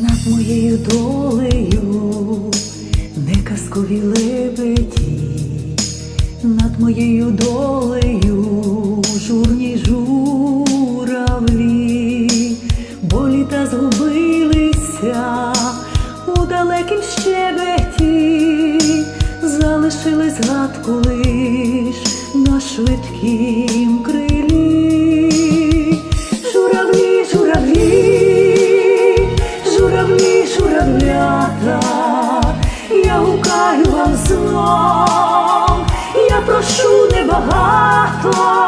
над моєю долею, не казкові лебеді, над моєю долею, журні журавлі, бо літа згубилися у далекім щебеті, залишились згадку лиш на швидкім крилі. close.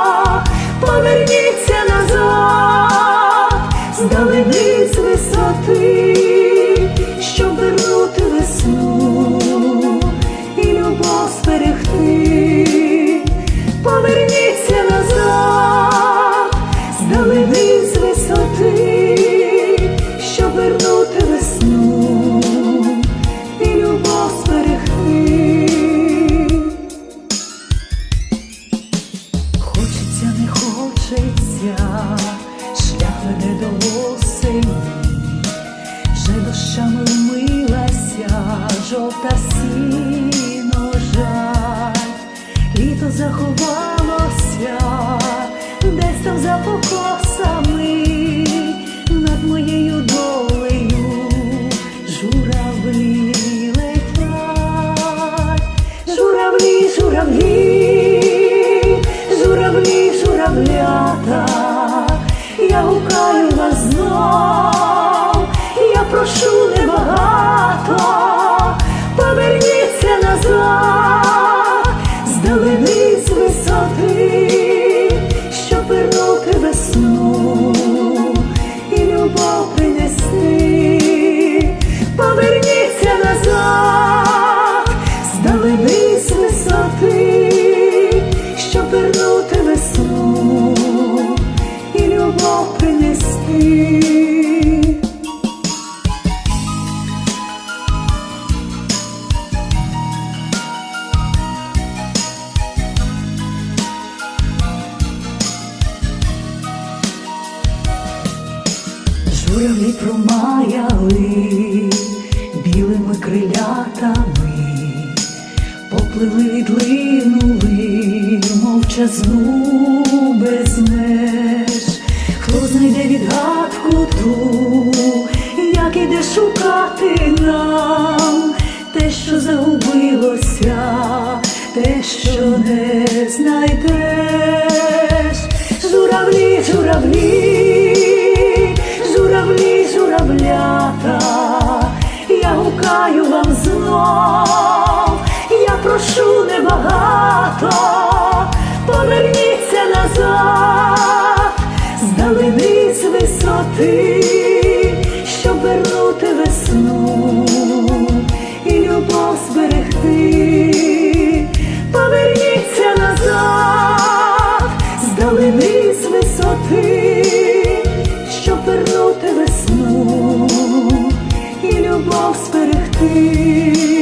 Веде до осені, вже дощами вмилася, жовта сіно жаль, літо заховалося, десь там за Журавлі промаяли білими крилятами, попливли, відлинули мовчазну без меж. Хто знайде відгадку ту, як іде шукати нам те, що загубилося, те, що не знайдеш. Здалини з висоти, щоб вернути весну і любов зберегти.